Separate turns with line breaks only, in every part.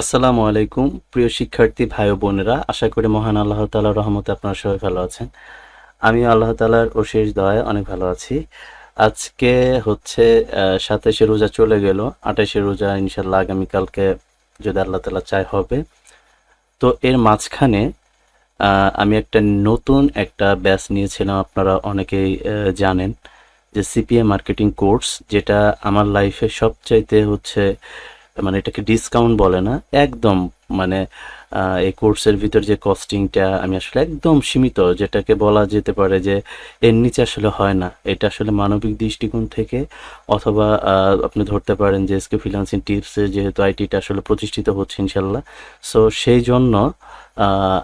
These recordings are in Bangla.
আসসালামু আলাইকুম, প্রিয় শিক্ষার্থী ভাই বোনেরা। আশা করি মহান আল্লাহ তালার রহমতে আপনারা সবাই ভালো আছেন। আমি আল্লাহ তালার অশেষ দয়ায় অনেক ভালো আছি। আজকে হচ্ছে সাতাশে রোজা চলে গেল। আঠাশে রোজা ইনশাল্লাহ আগামীকালকে যদি আল্লাহ তালা চায় হবে। তো এর মাঝখানে আমি একটা নতুন একটা ব্যাচ নিয়েছিলাম, আপনারা অনেকেই জানেন, যে সিপিএ মার্কেটিং কোর্স, যেটা আমার লাইফে সবচাইতে হচ্ছে মানে এটাকে ডিসকাউন্ট বলে না, একদম মানে এই কোর্সের ভিতর যে কস্টিংটা আমি আসলে একদম সীমিত, যেটাকে বলা যেতে পারে যে এর নিচে আসলে হয় না। এটা আসলে মানবিক দৃষ্টিকোণ থেকে অথবা আপনি ধরতে পারেন যে এসকে ফ্রিল্যান্সিং টিপসে যেহেতু আইটিটা আসলে প্রতিষ্ঠিত হচ্ছে ইনশাল্লাহ সো সেই জন্য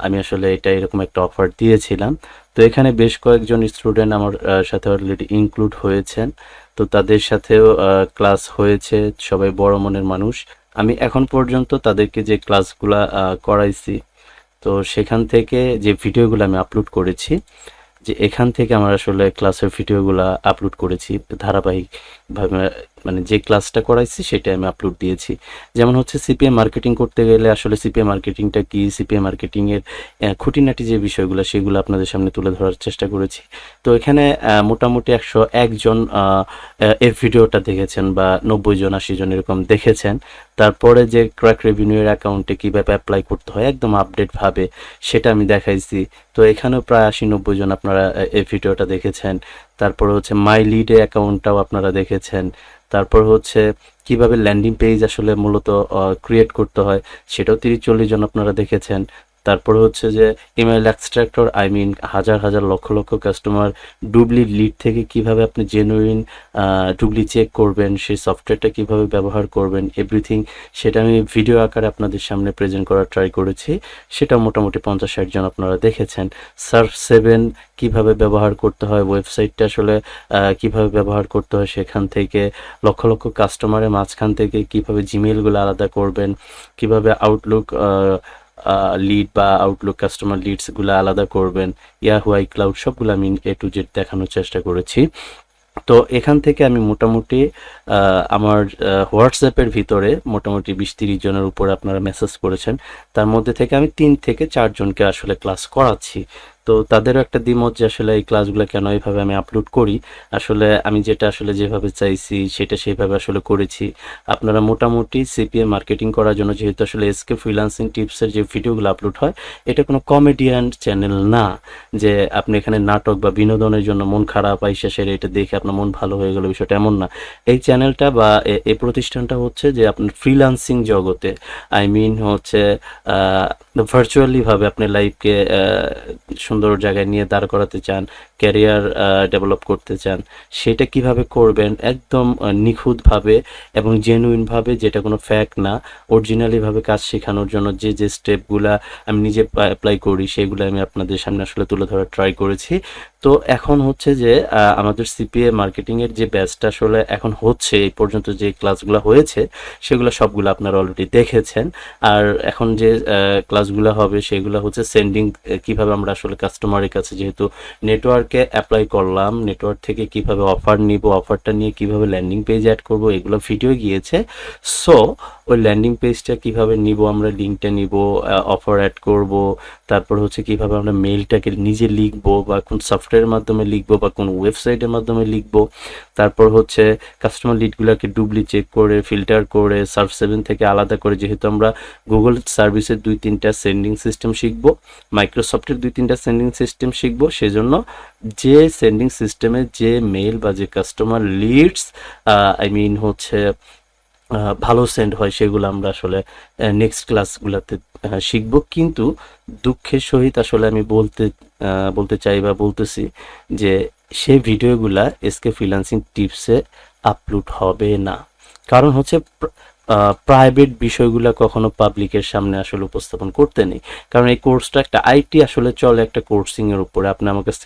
আমি আসলে এটা এরকম একটা অফার দিয়েছিলাম। তো এখানে বেশ কয়েকজন স্টুডেন্ট আমার সাথে অলরেডি ইনক্লুড হয়েছেন। তো তাদের সাথেও ক্লাস হয়েছে, সবাই বড় মনের মানুষ। আমি এখন পর্যন্ত তাদেরকে যে ক্লাসগুলো করাইছি, তো সেখান থেকে যে ভিডিওগুলো আমি আপলোড করেছি, যে এখান থেকে আমার আসলে ক্লাসের ভিডিওগুলো আপলোড করেছি, ধারাবাহিকভাবে মানে যে ক্লাসটা করাইছি সেটা আমি আপলোড দিয়েছি। যেমন হচ্ছে সিপিএম মার্কেটিং করতে গেলে আসলে সিপিএম মার্কেটিংটা কি? সিপিএম মার্কেটিংয়ের খুঁটিনাটি যে বিষয়গুলো, সেগুলো আপনাদের সামনে তুলে ধরার চেষ্টা করেছি। তো এখানে মোটামুটি একশো একজন এই ভিডিওটা দেখেছেন বা নব্বই জন, আশি জন এরকম দেখেছেন। তারপরে যে ক্র্যাক রেভিনিউয়ের অ্যাকাউন্টে কীভাবে অ্যাপ্লাই করতে হয়, একদম আপডেটভাবে সেটা আমি দেখাইছি। তো এখানেও প্রায় আশি নব্বই জন আপনারা এই ভিডিওটা দেখেছেন। তারপর হচ্ছে মাই লিডে অ্যাকাউন্টটাও আপনারা দেখেছেন। তারপর হচ্ছে কীভাবে ল্যান্ডিং পেজ আসলে মূলত ক্রিয়েট করতে হয়, সেটাও তিরিশ চল্লিশ জন আপনারা দেখেছেন। তারপর হচ্ছে যে ইমেল এক্সট্রাক্টর আই মিন হাজার হাজার লক্ষ লক্ষ কাস্টমার ডুবলি লিড থেকে কীভাবে আপনি জেনুইন ডুবলি চেক করবেন, সেই সফটওয়্যারটা কীভাবে ব্যবহার করবেন এভরিথিং সেটা আমি ভিডিও আকারে আপনাদের সামনে প্রেজেন্ট করার ট্রাই করেছি। সেটা মোটামুটি পঞ্চাশ ষাট জন আপনারা দেখেছেন। সার্ফ সেভেন কীভাবে ব্যবহার করতে হয় ওয়েবসাইটটা আসলে কীভাবে ব্যবহার করতে হয় সেখান থেকে, লক্ষ লক্ষ কাস্টমারের মাঝখান থেকে কীভাবে জিমেলগুলো আলাদা করবেন, কীভাবে আউটলুক লিড বা আউটলুক কাস্টমার লিডসগুলো আলাদা করবেন। ইয়াহু আই ক্লাউড সবগুলো আমি এ টু জেড দেখানোর চেষ্টা করেছি। তো এখান থেকে আমি মোটামুটি আমার হোয়াটসঅ্যাপের ভিতরে মোটামুটি বিশ তিরিশ জনের উপর আপনারা মেসেজ করেছেন। তার মধ্যে থেকে আমি তিন থেকে চারজনকে আসলে ক্লাস করাচ্ছি। তো তাদেরও একটা দ্বিমত যে আসলে এই ক্লাসগুলো কেন এইভাবে আমি আপলোড করি। আসলে আমি যেটা আসলে যেভাবে চাইছি, সেটা সেইভাবে আসলে করেছি। আপনারা মোটামুটি সিপিএ মার্কেটিং করার জন্য যেহেতু আসলে এসকে ফ্রিলান্সিং টিপসের যে ভিডিওগুলো আপলোড হয়, এটা কোনো কমেডিয়ান চ্যানেল না। যে আপনি এখানে নাটক বা বিনোদনের জন্য মন খারাপ, আইসা সেরে এটা দেখে আপনার মন ভালো হয়ে গেল, বিষয়টা এমন না। এই চ্যানেলটা বা এই প্রতিষ্ঠানটা হচ্ছে যে আপনার ফ্রিলান্সিং জগতে। আই মিন হচ্ছে ভার্চুয়ালি ভাবে আপনি লাইফকে সুন্দর জায়গায় নিয়ে দাঁড় করাতে চান ক্যারিয়ার ডেভেলপ করতে চান, সেটা কীভাবে করবেন একদম নিখুঁতভাবে এবং জেনুইনভাবে যেটা কোনো ফ্যাক্ট না অরিজিনালিভাবে কাজ শেখানোর জন্য যে যে স্টেপগুলা আমি নিজে অ্যাপ্লাই করি, সেগুলো আমি আপনাদের সামনে আসলে তুলে ধরার ট্রাই করেছি। তো এখন হচ্ছে যে আমাদের সিপিএ মার্কেটিংয়ের যে ব্যাচটা আসলে এখন হচ্ছে, এই পর্যন্ত যে ক্লাসগুলো হয়েছে, সেগুলো সবগুলো আপনারা অলরেডি দেখেছেন। আর এখন যে ক্লাসগুলো হবে, সেগুলো হচ্ছে সেন্ডিং কীভাবে আমরা আসলে কাস্টমারের কাছে যেহেতু নেটওয়ার্কে অ্যাপ্লাই করলাম নেটওয়ার্ক থেকে কীভাবে অফার নিব অফারটা নিয়ে কীভাবে ল্যান্ডিং পেজ অ্যাড করব, এগুলো ভিডিও গিয়েছে। সো ওই ল্যান্ডিং পেজটা কীভাবে নিব, আমরা লিঙ্কটা নিব অফার অ্যাড করব, তারপর হচ্ছে কীভাবে আমরা মেইলটাকে নিজে লিখব বা কোন সফটওয়্যারের মাধ্যমে লিখব বা কোন ওয়েবসাইটের মাধ্যমে লিখব। তারপর হচ্ছে কাস্টমার লিডগুলোকে ডুবলি চেক করে ফিল্টার করে সার্ভ সেভেন থেকে আলাদা করে। যেহেতু আমরা গুগল সার্ভিসের দুই তিনটা সেন্ডিং সিস্টেম শিখব মাইক্রোসফটের দুই তিনটা সেন্ডিং সিস্টেম শিখব, সেজন্য যে সেন্ডিং সিস্টেমে যে মেল বা যে কাস্টমার লিডস আই মিন হচ্ছে ভালো সেন্ট হয় সেগুলো আমরা আসলে নেক্সট ক্লাসগুলোতে শিখব। কিন্তু দুঃখের সহিত আসলে আমি বলতে বলতে চাই বা বলতেছি যে সে ভিডিওগুলা এসকে ফ্রিলান্সিং টিপসে আপলোড হবে না। কারণ হচ্ছে প্রাইভেট বিষয়গুলো কখনো পাবলিকের সামনে আসলে উপস্থাপন করতে নেই। কারণ এই কোর্সটা একটা আইটি আসলে চলে একটা কোর্সিং এর উপরে। আপনি আমার কাছ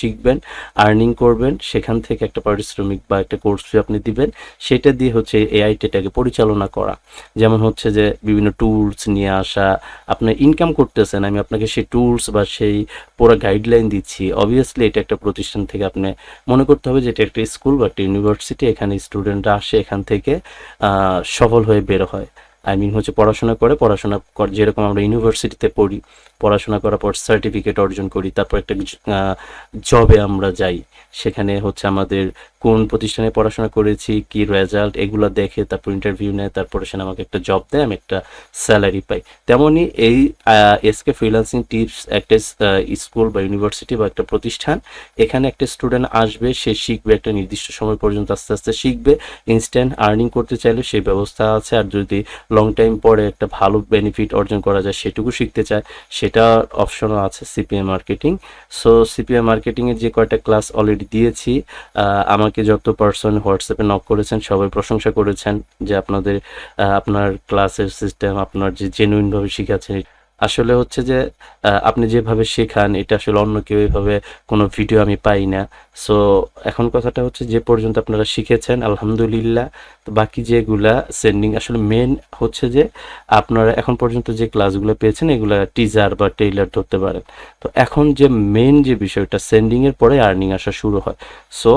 শিখবেন আর্নিং করবেন সেখান থেকে একটা পারিশ্রমিক বা একটা কোর্স আপনি দিবেন সেটা দিয়ে হচ্ছে এই আইটিটাকে পরিচালনা করা। যেমন হচ্ছে যে বিভিন্ন টুলস নিয়ে আসা আপনি ইনকাম করতেছেন আমি আপনাকে সেই টুলস বা সেই পুরো গাইডলাইন দিচ্ছি। অবভিয়াসলি এটা একটা প্রতিষ্ঠান থেকে আপনি মনে করতে হবে যে এটা একটা স্কুল বা একটা ইউনিভার্সিটি এখানে স্টুডেন্টরা আসে এখান থেকে আহ, সফল হয়ে বের হয়। আই মিন হচ্ছে পড়াশোনা করে, পড়াশোনা কর- যেরকম আমরা ইউনিভার্সিটিতে পড়ি, পড়াশোনা করার পর সার্টিফিকেট অর্জন করি, তারপর একটা জবে আমরা যাই। সেখানে হচ্ছে আমাদের কোন প্রতিষ্ঠানে পড়াশোনা করেছি, কি রেজাল্ট এগুলো দেখে তারপর ইন্টারভিউ নেয়, তারপরে সে আমাকে একটা জব দেয়, আমি একটা স্যালারি পাই। তেমনই এই এসকে ফ্রিল্যান্সিং টিপস একটা স্কুল বা ইউনিভার্সিটি বা একটা প্রতিষ্ঠান, এখানে একটা স্টুডেন্ট আসবে, সে শিখবে একটা নির্দিষ্ট সময় পর্যন্ত আস্তে আস্তে শিখবে ইনস্ট্যান্ট আর্নিং করতে চাইলে সেই ব্যবস্থা আছে, আর যদি লং টাইম পরে একটা ভালো বেনিফিট অর্জন করা যায় সেটুকু শিখতে চায়, সেটা অপশনও আছে সিপিএম মার্কেটিং সো সিপিএম মার্কেটিংয়ের যে কয়টা ক্লাস অলরেডি দিয়েছি আমাকে যত পার্সন হোয়াটসঅ্যাপে নক করেছেন, সবাই প্রশংসা করেছেন যে আপনাদের আপনার ক্লাসের সিস্টেম আপনার যে জেনুইনভাবে শিখাচ্ছেন আসলে হচ্ছে যে আপনি যেভাবে শেখান, এটা আসলে অন্য কেউ এইভাবে কোনো ভিডিও আমি পাই না। সো এখন কথাটা হচ্ছে যে পর্যন্ত আপনারা শিখেছেন, আলহামদুলিল্লাহ। তো বাকি যেগুলা সেন্ডিং আসলে মেন হচ্ছে যে আপনারা এখন পর্যন্ত যে ক্লাসগুলো পেয়েছেন, এগুলা টিজার বা টেইলার ধরতে পারেন। তো এখন যে মেন যে বিষয়টা সেন্ডিংয়ের পরে আর্নিং আসা শুরু হয়। সো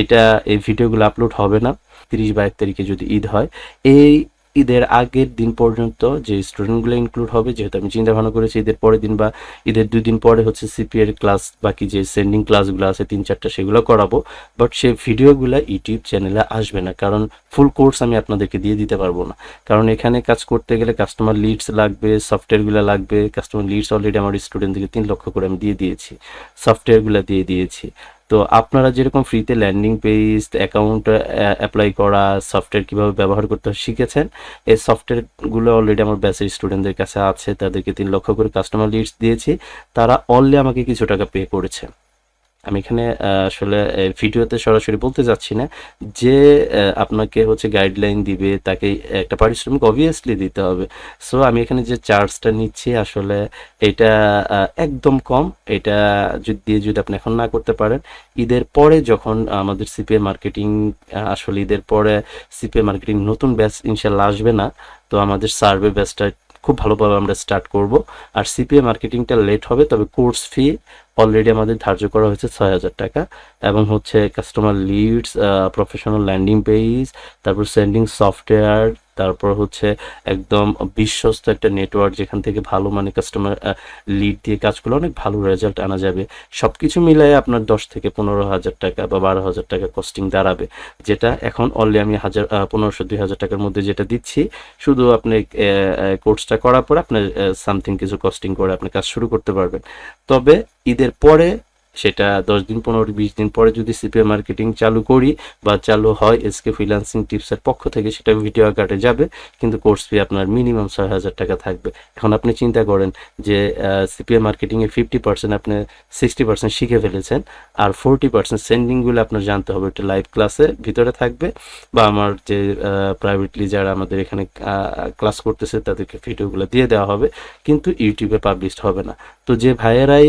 এটা এই ভিডিওগুলো আপলোড হবে না, তিরিশ বা এক তারিখে যদি ঈদ হয়। এই ঈদের আগের দিন পর্যন্ত যে স্টুডেন্টগুলো ইনক্লুড হবে, যেহেতু আমি চিন্তা ভাবনা করেছি ঈদের পরের দিন বা ঈদের দুই দিন পরে হচ্ছে সিপিএর ক্লাস বাকি যে সেন্ডিং ক্লাসগুলো আছে, তিন চারটা সেগুলো করাবো। বাট সেই ভিডিওগুলো ইউটিউব চ্যানেলে আসবে না, কারণ ফুল কোর্স আমি আপনাদেরকে দিয়ে দিতে পারব না। কারণ এখানে কাজ করতে গেলে কাস্টমার লিডস লাগবে সফটওয়্যারগুলো লাগবে কাস্টমার লিডস অলরেডি আমার স্টুডেন্টদেরকে তিন লক্ষ করে আমি দিয়ে দিয়েছি। সফটওয়্যারগুলো দিয়ে দিয়েছি। তো আপনারা যেরকম ফ্রিতে ল্যান্ডিং পেজ অ্যাকাউন্ট অ্যাপ্লাই করা সফটওয়্যার কীভাবে ব্যবহার করতে হয় শিখেছেন, এই সফটওয়্যারগুলো অলরেডি আমার ব্যাচের স্টুডেন্টদের কাছে আছে, তাদেরকে তিন লক্ষ করে কাস্টমার লিডস দিয়েছি। তারা অলরেডি আমাকে কিছু টাকা পে করেছে। আমি এখানে আসলে ভিডিওতে সরাসরি বলতে যাচ্ছি না যে আপনাকে হচ্ছে গাইডলাইন দিবে, তাকে একটা পারিশ্রমিক অবভিয়াসলি দিতে হবে। সো আমি এখানে যে চার্জটা নিচ্ছি, আসলে এটা একদম কম। এটা যদি, দিয়ে যদি আপনি এখন না করতে পারেন, ঈদের পরে যখন আমাদের সিপিএ মার্কেটিং আসলে ঈদের পরে সিপিএ মার্কেটিং নতুন ব্যাচ ইনশাল্লাহ আসবে না। তো আমাদের সার্ভে ব্যাচটা খুব ভালোভাবে আমরা স্টার্ট করব। আর সিপিএ মার্কেটিংটা লেট হবে, তবে কোর্স ফি অলরেডি আমাদের ধার্য করা হয়েছে ছয় হাজার টাকা। এবং হচ্ছে customer leads professional landing page তারপর সেন্ডিং সফটওয়্যার তারপর হচ্ছে একদম বিশ্বস্ত একটা নেটওয়ার্ক যেখান থেকে ভালো মানে কাস্টমার লিড দিয়ে কাজ করলে অনেক ভালো রেজাল্ট আনা যাবে। সব কিছু মিলাই আপনার দশ থেকে পনেরো হাজার টাকা বা বারো হাজার টাকা কস্টিং দাঁড়াবে। যেটা এখন অলরেডি আমি হাজার পনেরোশো দুই হাজার টাকার মধ্যে যেটা দিচ্ছি, শুধু আপনি কোর্সটা করার পর আপনার সামথিং কিছু কস্টিং করে আপনি কাজ শুরু করতে পারবেন। তবে ঈদের পরে সেটা দশ দিন, পনেরো, বিশ দিন পরে যদি সিপিএ মার্কেটিং চালু করি বা চালু হয় এসকে ফ্রিল্যান্সিং টিপসের পক্ষ থেকে সেটা ভিডিও আকারে যাবে, কিন্তু কোর্স ফি আপনার মিনিমাম ছয় হাজার টাকা থাকবে। এখন আপনি চিন্তা করেন যে সিপিএ মার্কেটিংয়ে ফিফটি পার্সেন্ট আপনি সিক্সটি পার্সেন্ট শিখে ফেলেছেন, আর ফোরটি পার্সেন্ট সেন্ডিংগুলো আপনার জানতে হবে। একটা লাইভ ক্লাসে ভিতরে থাকবে, বা আমার যে প্রাইভেটলি যারা আমাদের এখানে ক্লাস করতেছে, তাদেরকে ভিডিওগুলো দিয়ে দেওয়া হবে, কিন্তু ইউটিউবে পাবলিশড হবে না। তো যে ভাইয়েরাই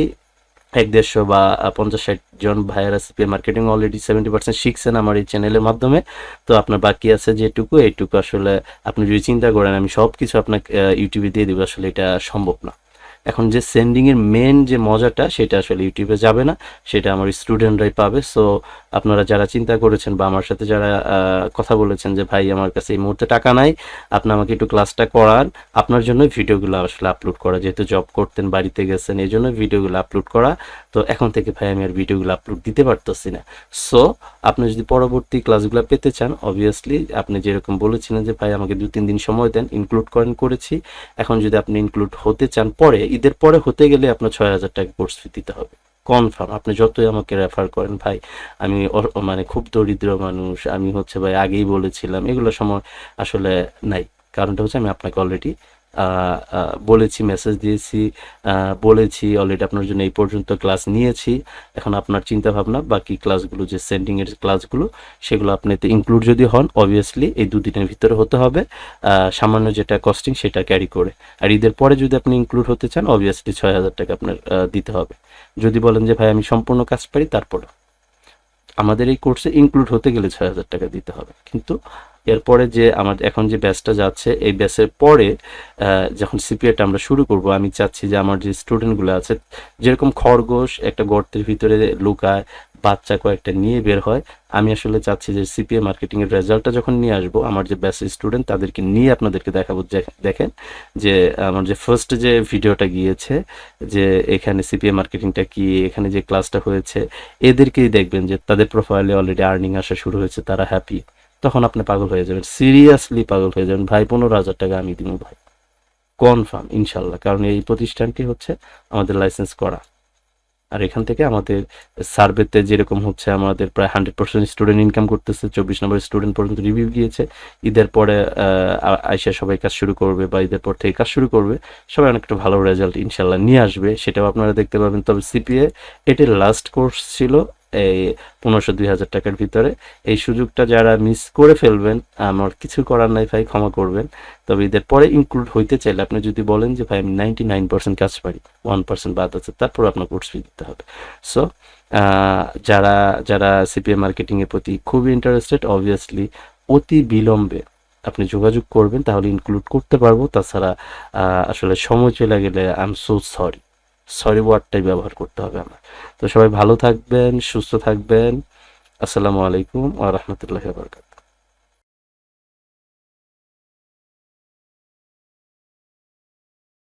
এক দেড়শো বা পঞ্চাশ ষাট জন ভাইয়েরা recipe marketing already seventy percent শিখছেন আমার এই চ্যানেলের মাধ্যমে। তো আপনার বাকি আছে যেটুকু, এইটুকু আসলে আপনি যদি চিন্তা করেন, আমি সব কিছু আপনাকে ইউটিউবে দিয়ে দেবো, আসলে এটা সম্ভব না। এখন যে সেন্ডিং এর মেন যে মজাটা, সেটা আসলে ইউটিউবে যাবে না, সেটা আমার স্টুডেন্টরাই পাবে। সো আপনারা যারা চিন্তা করেছেন বা আমার সাথে যারা কথা বলেছেন যে, ভাই, আমার কাছে এই মুহূর্তে টাকা নাই, আপনি আমাকে একটু ক্লাসটা করান। আপনার জন্য ভিডিওগুলো আসলে আপলোড করা, যেহেতু জব করতেন, বাড়িতে গেছেন, এই জন্য ভিডিওগুলো আপলোড করা। তো এখন থেকে ভাই, আমি আর ভিডিওগুলো আপলোড দিতে পারতেছি না। সো আপনি যদি পরবর্তী ক্লাসগুলো পেতে চান অবভিয়াসলি আপনি যেরকম বলেছিলেন যে, ভাই, আমাকে দু তিন দিন সময় দেন ইনক্লুড করেন, করেছি। এখন যদি আপনি ইনক্লুড হতে চান, পরে ঈদের পরে হতে গেলে আপনার ছয় হাজার টাকা কোর্স ফি দিতে হবে। কনফার্ম আপনি যতই আমাকে রেফার করেন, ভাই, আমি মানে খুব দরিদ্র মানুষ, আমি হচ্ছে ভাই আগেই বলেছিলাম, এগুলো সময় আসলে নাই। কারণটা হচ্ছে আমি আপনাকে অলরেডি বলেছি মেসেজ দিয়েছি বলেছি অলরেডি আপনার জন্য এই পর্যন্ত ক্লাস নিয়েছি। এখন আপনার চিন্তা ভাবনা বাকি ক্লাসগুলো যে সেন্ডিং এর ক্লাসগুলো সেগুলো আপনি ইনক্লুড যদি হন অবভিয়াসলি এই দুদিনের ভিতরে হতে হবে। সামান্য যেটা কস্টিং সেটা ক্যারি করে। আর ঈদের পরে যদি আপনি ইনক্লুড হতে চান অবভিয়াসলি ছয় হাজার টাকা আপনার দিতে হবে। যদি বলেন যে, ভাই, আমি সম্পূর্ণ কাজ পারি তারপরে আমাদের এই কোর্সে ইনক্লুড হতে গেলে ছয় হাজার টাকা দিতে হবে। কিন্তু এরপরে যে আমার এখন যে ব্যাচটা যাচ্ছে, এই ব্যাচের পরে যখন সিপিএটা আমরা শুরু করব, আমি চাচ্ছি যে আমার যে স্টুডেন্টগুলো আছে, যেরকম খরগোশ একটা গর্তের ভিতরে লুকায়, বাচ্চা কয়েকটা নিয়ে বের হয়, আমি আসলে চাচ্ছি যে সিপিএ মার্কেটিং এর রেজাল্টটা যখন নিয়ে আসব, আমার যে ব্যাচ স্টুডেন্ট তাদেরকে নিয়ে আপনাদেরকে দেখাবো দেখেন যে আমার যে ফার্স্ট যে ভিডিওটা গিয়েছে, যে এখানে সিপিএ মার্কেটিংটা কি, এখানে যে ক্লাসটা হয়েছে, এদেরকেই দেখবেন যে তাদের প্রোফাইলে অলরেডি আর্নিং আসা শুরু হয়েছে, তারা হ্যাপি তখন আপনি পাগল হয়ে যাবেন। সিরিয়াসলি পাগল হয়ে যাবেন। ভাই, পনেরো হাজার টাকা আমি দিব ভাই। কনফার্ম ইনশাল্লাহ। কারণ এই প্রতিষ্ঠানটি হচ্ছে আমাদের লাইসেন্স করা। আর এখান থেকে আমাদের সার্ভেতে যেরকম হচ্ছে আমাদের প্রায় হান্ড্রেড পার্সেন্ট স্টুডেন্ট ইনকাম করতেছে, চব্বিশ নম্বর স্টুডেন্ট পর্যন্ত রিভিউ গিয়েছে। ঈদের পরে আইসা সবাই কাজ শুরু করবে বা ঈদের পর থেকে কাজ শুরু করবে। সবাই অনেকটা ভালো রেজাল্ট ইনশাল্লাহ নিয়ে আসবে, সেটাও আপনারা দেখতে পাবেন। তবে সিপিএ এটির লাস্ট কোর্স ছিল এই পনেরোশো দুই হাজার টাকার ভিতরে। এই সুযোগটা যারা মিস করে ফেলবেন, আমার কিছু করার নাই ভাই, ক্ষমা করবেন। তবে এদের পরে ইনক্লুড হইতে চাইলে আপনি যদি বলেন যে, ভাই, আমি নাইনটি নাইন পার্সেন্ট কাজ পারি ওয়ান পার্সেন্ট বাদ আছে, তারপর আপনার কোর্স ফি দিতে হবে। সো যারা যারা সিপিএ মার্কেটিং এর প্রতি খুবই ইন্টারেস্টেড অবভিয়াসলি অতি বিলম্বে আপনি যোগাযোগ করবেন, তাহলে ইনক্লুড করতে পারব। তাছাড়া আসলে সময় চলে গেলে I am so sorry sorry ওয়ার্ডটাই ব্যবহার করতে হবে আমার। তো সবাই ভালো থাকবেন, সুস্থ থাকবেন। আসসালামু আলাইকুম আ রহমতুল্লাহ বরকাত